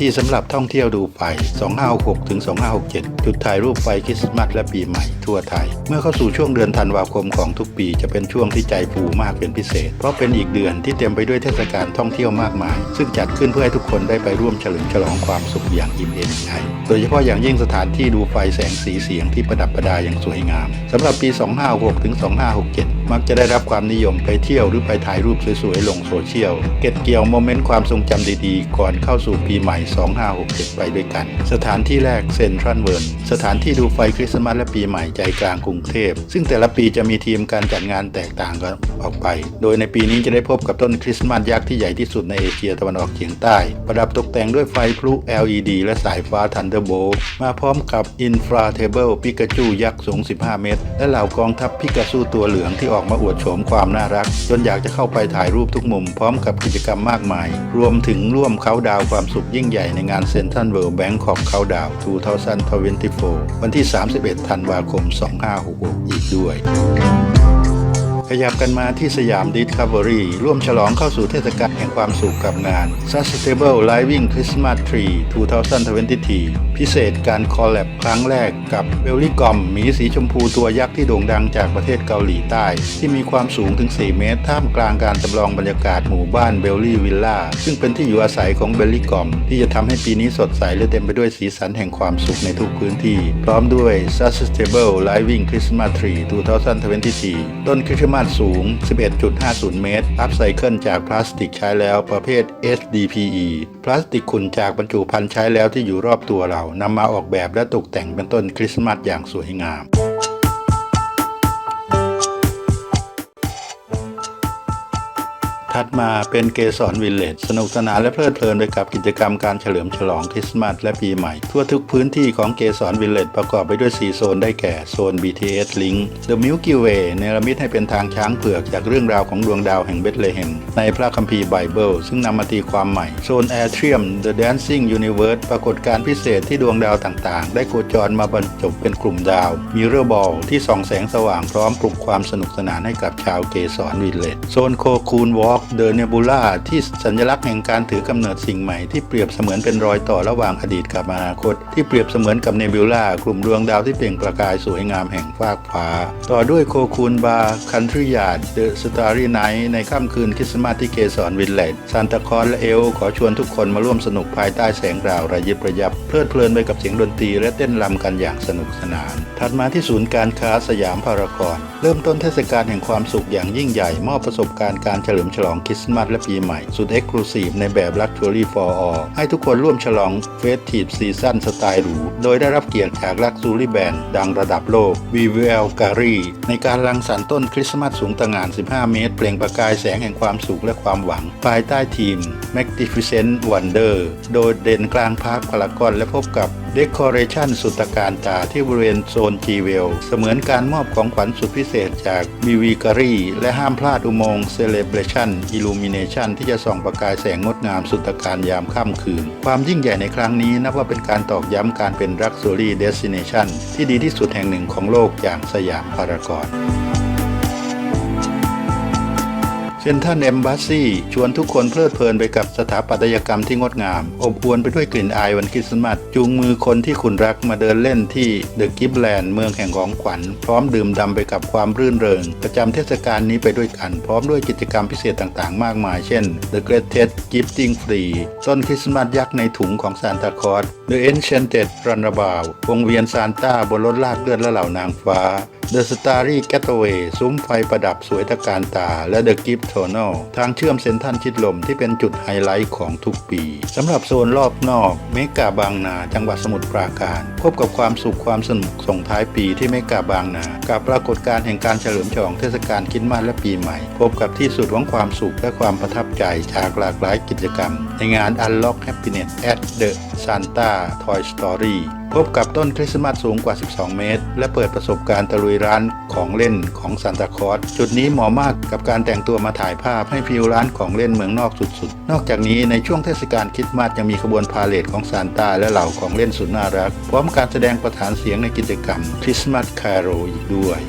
ที่สำหรับท่องเที่ยวดูไฟ2566ถึง2567 จุดถ่ายรูปไฟคริสต์มาสและปีใหม่ทั่วไทย เมื่อเข้าสู่ช่วงเดือนธันวาคมของทุกปีจะเป็นช่วงที่ใจฟูมากเป็นพิเศษ เพราะเป็นอีกเดือนที่เต็มไปด้วยเทศกาลท่องเที่ยวมากมาย ซึ่งจัดขึ้นเพื่อให้ทุกคนได้ไปร่วมเฉลิมฉลองความสุขอย่างอิ่มเอมใจ โดยเฉพาะอย่างยิ่งสถานที่ดูไฟแสงสีเสียงที่ประดับประดาอย่างสวยงามสำหรับปี 2566ถึง2567 มักจะได้รับความนิยมไปเที่ยวหรือไปถ่ายรูปสวยๆลงโซเชียลเก็บเกี่ยวโมเมนต์ความทรงจำดีๆ ก่อนเข้าสู่ปีใหม่2567 ไปด้วยกัน สถานที่แรกเซนทรัลเวิร์นสถานที่ดูไฟคริสต์มาสและปีใหม่ใจกลางกรุงเทพ ซึ่งแต่ละปีจะมีทีมการจัดงานแตกต่างกันออกไป โดยในปีนี้จะได้พบกับต้นคริสต์มาสยักษ์ที่ใหญ่ที่สุดในเอเชียตะวันออกเฉียงใต้ ประดับตกแต่งด้วยไฟพลุ LED และสายฟ้า Thunderbolt มาพร้อมกับ Inflatable Pikachu ยักษ์สูง 15 เมตร และเหล่ากองทัพพิกาซูตัวเหลืองที่ออกมาอวดโฉมความน่ารัก จนอยากจะเข้าไปถ่ายรูปทุกมุมพร้อมกับกิจกรรมมากมาย รวมถึงร่วมเขาดาวความสุขยิ่งใหญ่ใหญ่ในงานเซ็นทรัลเวิลด์แบงคอกเขาน์ดาว2024 วันที่ 31 ธันวาคม 2566 อีกด้วย ขยับกันมาที่สยามดิสคัฟเวอรี่ร่วมฉลองเข้าสู่เทศกาลแห่งความสุขกับงาน Sustainable Living Christmas Tree 2024พิเศษการคอลแลบครั้งแรกกับเบลลี่กอมหมีสีชมพูตัวยักษ์ที่โด่งดังจากประเทศเกาหลีใต้ ที่มีความสูงถึง 4 เมตร ท่ามกลางการจำลองบรรยากาศหมู่บ้านเบลลี่วิลล่าซึ่งเป็นที่อยู่อาศัยของเบลลี่กอมที่จะทำให้ปีนี้สดใสและเต็มไปด้วยสีสันแห่งความสุขในทุกพื้นที่ พร้อมด้วย Sustainable Living Christmas Tree 2024ต้นคริสต์มาสสูง 11.50 เมตร อัพไซเคิลจากพลาสติกใช้แล้วประเภท SDPE พลาสติกขุ่นจากบรรจุภัณฑ์ใช้แล้วที่อยู่รอบตัวเรานำมาออกแบบและตกแต่งเป็นต้นคริสต์มาสอย่างสวยงาม มาเป็นเกสรวิลเลจสนุกสนานและเพลิดเพลินไปกับกิจกรรมการเฉลิมฉลองคริสต์มาสและปีใหม่ ทั่วทุกพื้นที่ของเกสรวิลเลจประกอบไปด้วย 4 โซนได้แก่ โซน BTS Link The Milky Way เนรมิตให้เป็นทางช้างเผือกจากเรื่องราวของดวงดาวแห่งเบธเลเฮมในพระคัมภีร์ไบเบิลซึ่งนำมาตีความใหม่ โซน Atrium The Dancing Universe ปรากฏการพิเศษที่ดวงดาวต่างๆ ได้โคจรมาบรรจบเป็นกลุ่มดาว Mirror Ball ที่ส่องแสงสว่างพร้อมปลุกความสนุกสนานให้กับชาวเกสรวิลเลจโซนโคคูนวอล์กเดอะเนบูล่าที่สัญลักษณ์แห่งการถือกำเนิดสิ่งใหม่ที่เปรียบเสมือนเป็นรอยต่อระหว่างอดีตกับอนาคต ที่เปรียบเสมือนกับเนบิวล่ากลุ่มดวงดาวที่เปล่งประกายสวยงามแห่งฟากฟ้า ต่อด้วยโคคูนบาร์คันทรียาดเดอะสตาร์รีไนท์ในค่ำคืนคริสต์มาสที่เกสรวิลเลจซานตาคอสและเอลขอชวนทุกคนมาร่วมสนุกภายใต้แสงราวระยิบระยับ เพลิดเพลินไปกับเสียงดนตรีและเต้นรำกันอย่างสนุกสนาน ถัดมาที่ศูนย์การค้าสยามพารากอนเริ่มต้นเทศกาลแห่งความสุขอย่างยิ่งใหญ่มอบประสบการณ์การเฉลิมฉลองริสต์มาสและปีใหม่ สุดเอ็กซ์คลูซีฟในแบบ Luxury for All ให้ทุกคนร่วมฉลองเฟสทีฟซีซั่นสไตล์หรู โดยได้รับเกียรติจาก Luxury Band ดังระดับโลก v v l g a r y ในการรังสรรค์ต้นคริสต์มาสสูงตะงาน 15 เมตร เปล่งประกายแสงแห่งความสุขและความหวัง ภายใต้ทีม Magnificent Wonder โดยเด่นกลางพาร์คพารากอนและพบกับ เดคอเรชันสุดตการตาที่บริเวณโซน g w e l เสมือนการมอบของขวัญสุดพิเศษจาก b ีวีการีและห้ามพลาดอุโมงค์ Celebration Illumination ที่จะส่องประกายแสงงดงามสุดตการยามค่ำคืน ความยิ่งใหญ่ในครั้งนี้นับว่าเป็นการตอกย้ำการเป็น Luxury Destination ที่ดีที่สุดแห่งหนึ่งของโลกอย่างสยามพารากอน เซนทันเอมบ s สซีชวนทุกคนเพลิดเพลินไปกับสถาปัตยกรรมที่งดงาม อบอวลไปด้วยกลิ่นอายวันคริสต์มาสจูงมือคนที่คุณรักมาเดินเล่นที่เดอะกิฟแลนด์เมืองแห่งของขวัญ พร้อมดื่มด่ำไปกับความรื่นเริง ประจำเทศกาลนี้ไปด้วยกัน พร้อมด้วยกิจกรรมพิเศษต่างๆ มากมาย เช่น The Greatest Gifting Free ต้นคริสต์มาสยักษ์ในถุงของซานตาคลอส The Enchanted Runabout วงเวียนซานต้าบนรถลากเลือดและเหล่านางฟ้า The Starry Getaway ซุ้มไฟประดับสวยตะการตา และ The Gift Tunnel ทางเชื่อมเซ็นทรัลชิดลมที่เป็นจุดไฮไลท์ของทุกปีสำหรับโซนรอบนอกเมกาบางนา จังหวัดสมุทรปราการพบกับความสุขความสนุกส่งท้ายปีที่เมกาบางนา กับปรากฏการณ์แห่งการเฉลิมฉลองเทศกาลคริสต์มาสและปีใหม่ พบกับที่สุดของความสุขและความประทับใจจากหลากหลายกิจกรรม ในงาน Unlock Happiness at the Santa Toy Story พบกับต้นคริสต์มาสสูงกว่า 12 เมตร และเปิดประสบการณ์ตะลุยร้านของเล่นของซานตาคลอสจุดนี้เหมาะมากกับการแต่งตัวมาถ่ายภาพให้ฟิลร้านของเล่นเมืองนอกสุดๆ นอกจากนี้ในช่วงเทศกาลคริสต์มาสยังมีขบวนพาเลทของซานตาและเหล่าของเล่นสุดน่ารัก พร้อมการแสดงประธานเสียงในกิจกรรมคริสต์มาสคาโรอีกด้วย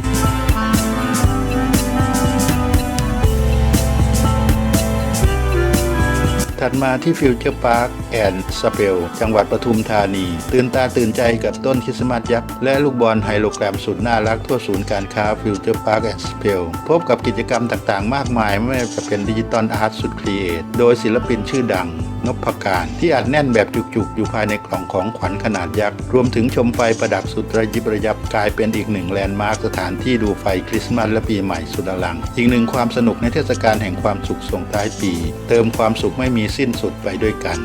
ถัดมาที่ฟิวเจอร์พาร์คแอนด์สเปลจังหวัดปทุมธานี ตื่นตาตื่นใจกับต้นคริสต์มาสยักษ์และลูกบอลไฮโลแกรมสุดน่ารักทั่วศูนย์การค้าฟิวเจอร์พาร์คแอนด์สเปลพบกับกิจกรรมต่างๆ มากมายไม่ว่าจะเป็นดิจิตอลอาร์ตสุดครีเอทโดยศิลปินชื่อดัง นพการที่อัดแน่นแบบจุกๆ อยู่ภายในกล่องของขวัญขนาดยักษ์ รวมถึงชมไฟประดับสุดระยิบระยับกลายเป็นอีกหนึ่งแลนด์มาร์คสถานที่ดูไฟคริสต์มาสและปีใหม่สุดอลัง อีกหนึ่งความสนุกในเทศกาลแห่งความสุขส่งท้ายปี เติมความสุขไม่มีสิ้นสุดไปด้วยกัน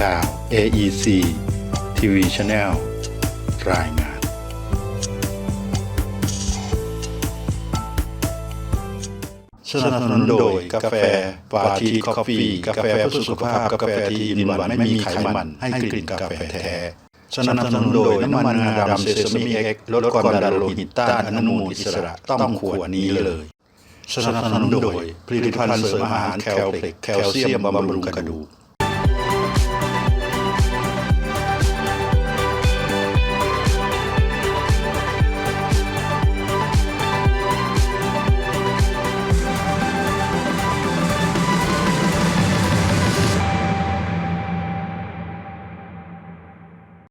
ข่าว AEC TV Channel รายงานสนับสนุนโดยกาแฟปาทีคอฟฟี่กาแฟเพื่อสุขภาพ กาแฟที่อินหวันไม่มีไขมัน ให้กลิ่นกาแฟแท้สนับสนุนโดยน้ำมันงาดำเซซามิเอ็กลดความดันโลหิตต้านอนุมูลอิสระต้องขวดนี้เลยสนับสนุนโดยผลิตภัณฑ์เสริมอาหารแคลเพล็กแคลเซียมบำรุงกระดูก